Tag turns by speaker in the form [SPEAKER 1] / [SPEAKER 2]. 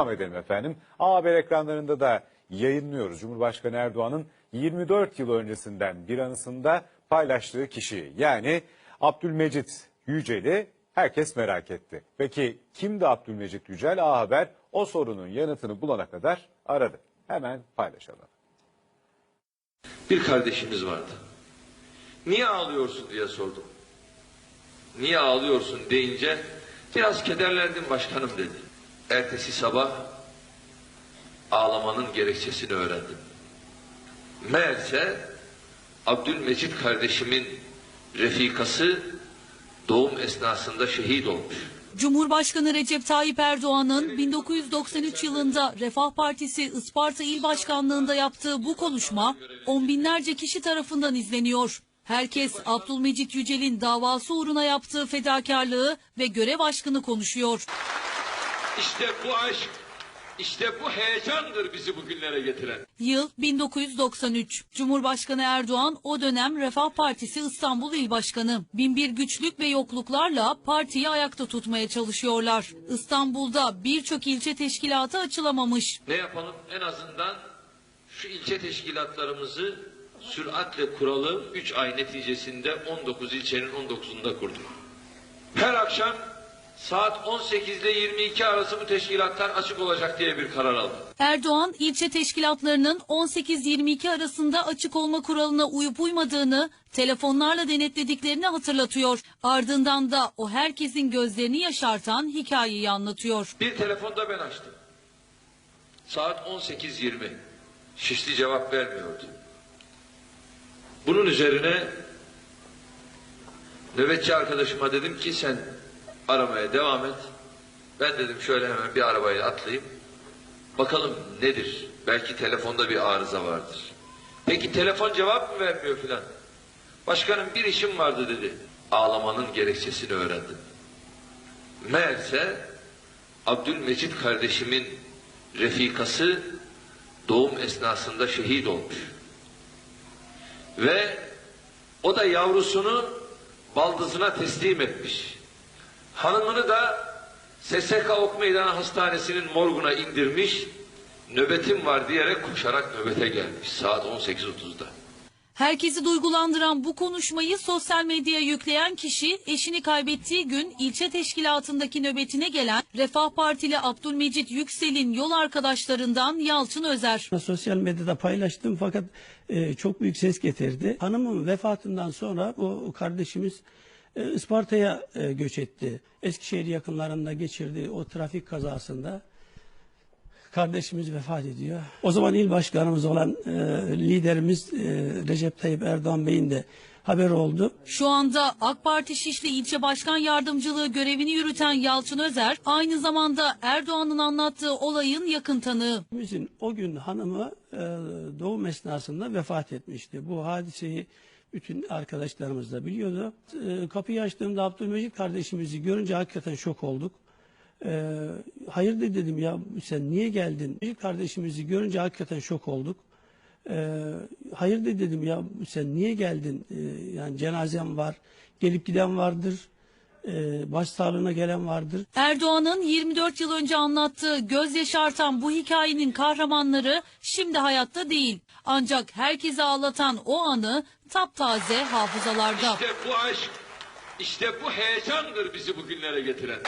[SPEAKER 1] Devam edelim efendim. A Haber ekranlarında da yayınlıyoruz. Cumhurbaşkanı Erdoğan'ın 24 yıl öncesinden bir anısında paylaştığı kişi yani Abdülmecit Yücel'i herkes merak etti. Peki kimdi Abdülmecit Yücel? A Haber o sorunun yanıtını bulana kadar aradı. Hemen paylaşalım.
[SPEAKER 2] Bir kardeşimiz vardı. Niye ağlıyorsun diye sordum. Niye ağlıyorsun deyince biraz kederlendim başkanım dedi. Ertesi sabah ağlamanın gerekçesini öğrendim. Meğerse Abdülmecit kardeşimin refikası doğum esnasında şehit olmuş.
[SPEAKER 3] Cumhurbaşkanı Recep Tayyip Erdoğan'ın 1993 yılında Refah Partisi Isparta İl Başkanlığı'nda yaptığı bu konuşma on binlerce kişi tarafından izleniyor. Herkes Abdülmecit Yücel'in davası uğruna yaptığı fedakarlığı ve görev aşkını konuşuyor.
[SPEAKER 2] İşte bu aşk, işte bu heyecandır bizi bugünlere getiren.
[SPEAKER 3] Yıl 1993. Cumhurbaşkanı Erdoğan o dönem Refah Partisi İstanbul İl Başkanı. Binbir güçlük ve yokluklarla partiyi ayakta tutmaya çalışıyorlar. İstanbul'da birçok ilçe teşkilatı açılamamış.
[SPEAKER 2] Ne yapalım? En azından şu ilçe teşkilatlarımızı süratle kuralım. 3 ay neticesinde 19 ilçenin 19'unda kurduk. Her akşam saat 18 ile 22 arası bu teşkilatlar açık olacak diye bir karar aldım.
[SPEAKER 3] Erdoğan ilçe teşkilatlarının 18-22 arasında açık olma kuralına uyup uymadığını telefonlarla denetlediklerini hatırlatıyor. Ardından da o herkesin gözlerini yaşartan hikayeyi anlatıyor.
[SPEAKER 2] Bir telefonda ben açtım. Saat 18.20. Şişli cevap vermiyordu. Bunun üzerine nöbetçi arkadaşıma dedim ki sen aramaya devam et. Ben dedim şöyle hemen bir arabaya atlayayım. Bakalım nedir? Belki telefonda bir arıza vardır. Peki telefon cevap mı vermiyor filan? Başkanım bir işim vardı dedi. Ağlamanın gerekçesini öğrendim. Meğerse Abdülmecit kardeşimin refikası doğum esnasında şehit olmuş. Ve o da yavrusunu baldızına teslim etmiş. Hanımını da SSK Ok Meydanı Hastanesi'nin morguna indirmiş. Nöbetim var diyerek koşarak nöbete gelmiş saat 18.30'da.
[SPEAKER 3] Herkesi duygulandıran bu konuşmayı sosyal medyaya yükleyen kişi eşini kaybettiği gün ilçe teşkilatındaki nöbetine gelen Refah Partili Abdülmecit Yüksel'in yol arkadaşlarından Yalçın Özer.
[SPEAKER 4] Sosyal medyada paylaştım fakat e, çok büyük ses getirdi. Hanımın vefatından sonra o kardeşimiz Isparta'ya e, göç etti. Eskişehir yakınlarında geçirdiği o trafik kazasında kardeşimiz vefat ediyor. O zaman il başkanımız olan e, liderimiz e, Recep Tayyip Erdoğan Bey'in de haber oldu.
[SPEAKER 3] Şu anda AK Parti Şişli İlçe Başkan Yardımcılığı görevini yürüten Yalçın Özer aynı zamanda Erdoğan'ın anlattığı olayın yakın tanığı.
[SPEAKER 4] Bizim o gün hanımı e, doğum esnasında vefat etmişti. Bu hadiseyi bütün arkadaşlarımız da biliyordu. E, kapıyı açtığımda Abdülmecit kardeşimizi görünce hakikaten şok olduk. E, hayırdır dedim ya sen niye geldin? Mecit kardeşimizi görünce hakikaten şok olduk. E, hayırdır dedim ya sen niye geldin? Yani cenazem var, gelip giden vardır. E, baş sağlığına gelen vardır.
[SPEAKER 3] Erdoğan'ın 24 yıl önce anlattığı göz yaşartan bu hikayenin kahramanları şimdi hayatta değil. Ancak herkesi ağlatan o anı taptaze hafızalarda.
[SPEAKER 2] İşte bu aşk, işte bu heyecandır bizi bugünlere getiren.